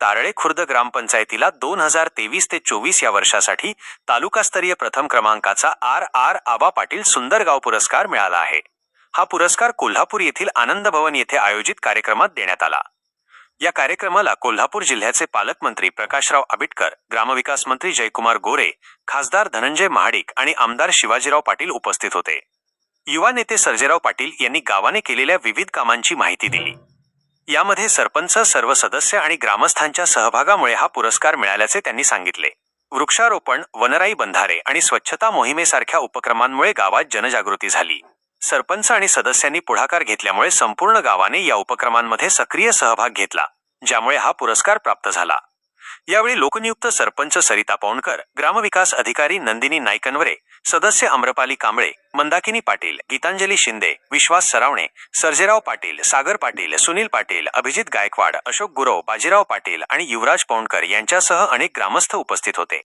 तारळे खुर्द ग्रामपंचायतीला दोन हजार तेवीस ते चोवीस या वर्षासाठी तालुकास्तरीय प्रथम क्रमांकाचा आर आर आबा पाटील सुंदरगाव पुरस्कार मिळाला आहे. हा पुरस्कार कोल्हापूर येथील आनंद भवन येथे आयोजित कार्यक्रमात देण्यात आला. या कार्यक्रमाला कोल्हापूर जिल्ह्याचे पालकमंत्री प्रकाशराव आबिटकर ग्रामविकास मंत्री जयकुमार गोरे खासदार धनंजय महाडिक आणि आमदार शिवाजीराव पाटील उपस्थित होते. युवा नेते सर्जेराव पाटील यांनी गावाने केलेल्या विविध कामांची माहिती दिली. यामध्ये सरपंच सर्व सदस्य आणि ग्रामस्थांच्या सहभागामुळे हा पुरस्कार मिळाल्याचे त्यांनी सांगितले. वृक्षारोपण वनराई बंधारे आणि स्वच्छता मोहिमेसारख्या उपक्रमांमुळे गावात जनजागृती झाली. सरपंच आणि सदस्यांनी पुढाकार घेतल्यामुळे संपूर्ण गावाने या उपक्रमांमध्ये सक्रिय सहभाग घेतला ज्यामुळे हा पुरस्कार प्राप्त झाला. यावेळी लोकनियुक्त सरपंच सरिता पौणकर ग्रामविकास अधिकारी नंदिनी नाईकनवरे सदस्य आम्रपाली कांबळे मंदाकिनी पाटील गीतांजली शिंदे विश्वास सरावणे सर्जेराव पाटील सागर पाटील सुनील पाटील अभिजित गायकवाड अशोक गुरव बाजीराव पाटील आणि युवराज पौंडकर यांच्यासह अनेक ग्रामस्थ उपस्थित होते.